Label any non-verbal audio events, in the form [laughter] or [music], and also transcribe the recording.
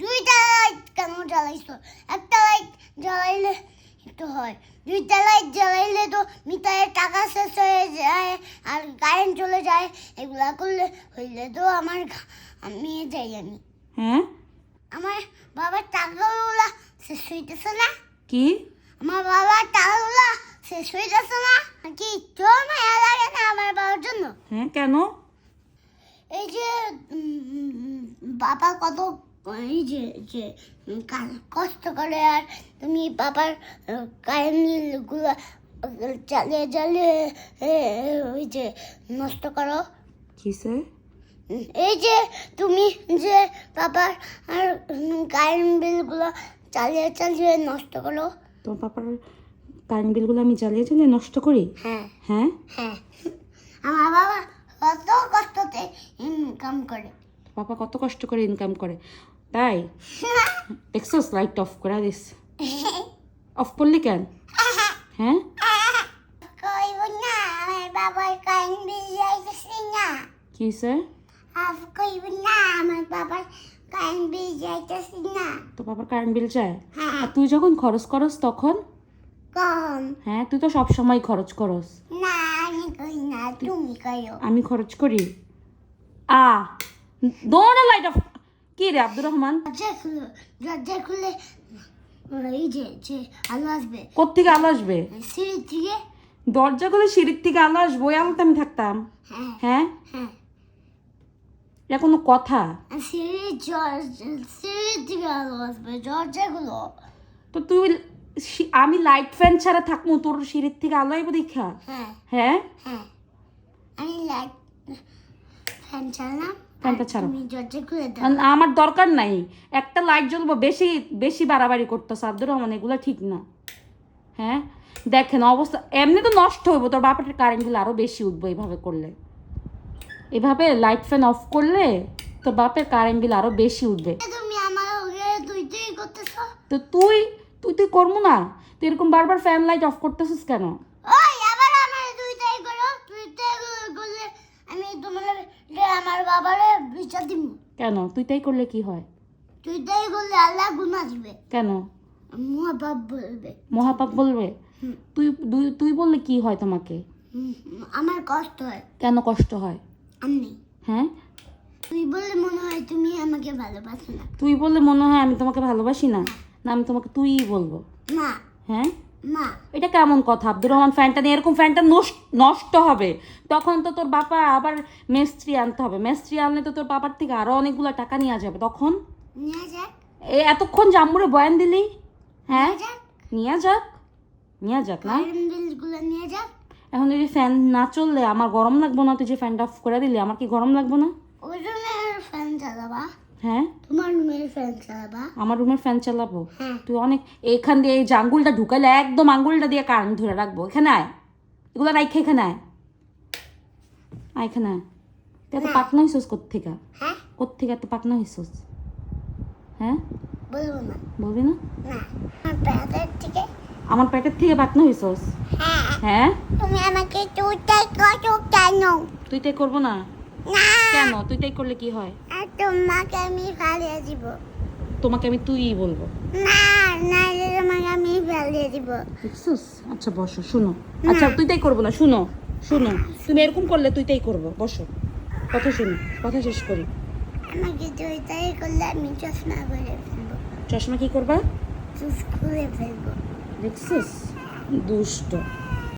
দুইটা লাইট কেন জ্বালাইছো? একটা লাইট জ্বালাইলে একটু হয়। দুইটা লাইট জ্বালাইলে তো মিটারের টাকা শেষ হয়ে যায় আর কারেন্ট চলে যায়। এগুলা করলে হইলে তো আমার আমি যাই আমি। হ্যাঁ? আমার বাবার টাকাগুলো শেষ হইতেছে না। কি? আমার বাবার টাকাগুলো শেষ হইতেছে না। কি তোর মায়া লাগে না আমার বাবার জন্য? হ্যাঁ কেন? এই যে বাবা কত এই যে যে কষ্ট করে আর তুমি বাবার কারেন্টগুলো চালিয়ে চালিয়ে ওই যে নষ্ট করো। কিসে? এই যে তুমি যে বাবার আর কারেন্ট বিলগুলো চালিয়ে চালিয়ে নষ্ট করো। তোমার পাপার কারেন্ট বিলগুলো আমি জ্বালিয়ে জ্বালিয়ে নষ্ট করি? হ্যাঁ। হ্যাঁ? হ্যাঁ। আমার বাবা কত কষ্টতে ইনকাম করে। পাপা কত কষ্ট করে ইনকাম করে। তাই? [laughs] দেখছোস লাইট অফ করে দিস। অফ করলি কেন? হ্যাঁ? বাবার কি স্যার না আমার বাবার কারেন্ট বিল যাইতেছে না। তো পাপার কারেন্ট বিল যায় হ্যাঁ। আর তুই যখন খরচ করস তখন? কম হ্যাঁ তুই তো সব সময় খরচ করস। না তুমি আমি খরচ করি। আ দৌড়া লাইট অফ কি রে আব্দুর রহমান? দরজা খুলে এই যে যে আলো আসবে। কোত্থেকে আলো আসবে? সিঁড়ি থেকে দরজা খুলে সিঁড়ির থেকে আলো আসব ওই আলোতে আমি থাকতাম। হ্যাঁ হ্যাঁ? হ্যাঁ। এটা কোনো কথা? আর সিঁড়ি সিঁড়ি থেকে আলো আসবে দরজাগুলো তো তুই আমি লাইট ফ্যান ছাড়া থাকব তোর সিঁড়ির থেকে আলো আইবো দেখা? হ্যাঁ। হ্যাঁ? হ্যাঁ। ফ্যান চালাম ফ্যানটা ছাড়ো। আমার দরকার নাই। একটা লাইট জ্বলবো বেশি বেশি বাড়াবাড়ি করতেছে আব্দুর রহমান এগুলো ঠিক না। হ্যাঁ? দেখেন অবস্থা এমনি তো নষ্ট হইব তোর বাপের কারেন্টগুলো আরও বেশি উঠবো এইভাবে করলে। এভাবে লাইট ফ্যান অফ করলে তোর বাপের কারেন্ট বিল আরও বেশি উঠবে। তো তুই তুই তুই করব না। তুই এরকম বারবার ফ্যান লাইট অফ করতেছিস কেন ওই আবার আমার দুইটাই করো দুইটাই করলে আমি আমার বাবারে বিচার দিব। কেন? তুই তাই করলে কি হয়? দুইটাই করলে আল্লাহ গুণা দিবে কেন? মহাবাব বলবে। মহাপাপ বলবে? তুই তুই- তুই বললে কি হয় তোমাকে? আমার কষ্ট হয়। কেন কষ্ট হয়? আমি হ্যাঁ? তুই বললে মনে হয় তুমি আমাকে ভালোবাসো না। তুই বললে মনে হয় আমি তোমাকে ভালোবাসি না? না আমি তোমাকে তুইই বলব। না। হ্যাঁ? এটা কেমন কথা? আব্দুর রহমান ফ্যানটা নিয়ে এরকম ফ্যানটা নষ্ট হবে। তখন তো তোর বাবা আবার মেস্ত্রি আনতে হবে। মেস্ত্রি আনলে তো তোর বাবার থেকে আরও অনেকগুলো টাকা নেওয়া যাবে। তখন? এ এতক্ষণ জাম্মুরে বয়ান দিলি? হ্যাঁ? নিয়ে যাক। নিয়ে যাক। না? নিয়ে যাক। এখন যদি ফ্যান না চললে আমার গরম লাগবো না তুই যে ফ্যানটা অফ করে দিলি আমার কি গরম লাগবো না ওই রুমের ফ্যান চালাবা হ্যাঁ তোমার রুমের ফ্যান চালাবা আমার রুমের ফ্যান চালাবো? হ্যাঁ। তুই অনেক এইখান দিয়ে এই যে আঙ্গুলটা ঢুকাইলে একদম আঙ্গুলটা দিয়ে কারেন্ট ধরে রাখব। এখানে আয়। এগুলো রাইখে এখানে আয়। আয় এখানে আয়। তুই এত পাকনা হইসস কোত্থেকে? হ্যাঁ? এত পাকনা হইসস হ্যাঁ? বলব না। আমার পেটের থেকে পাকনা হইসস হ্যাঁ। হ্যাঁ? তুমি আমাকে করো কেন? তুই তাই করব না? কেন? তুই তাই করলে কি হয়? তোমাকে আমি ফালিয়ে দিব। তোমাকে আমি তুইই বলব। না না তোমাকে আমি ফালিয়ে দিব। দেখছিস? আচ্ছা বসো শুনো। আচ্ছা তুই তাই করব না শুনো শুনো। তুমি এরকম করলে তুই তাই করব বসো। কথা শুনো কথা শেষ করি। আমাকে দুইটাই করলে আমি চশমা করে ফেলব। চশমা কি করবা? চুপ খুলে ফেলব। দেখছিস? দুষ্ট।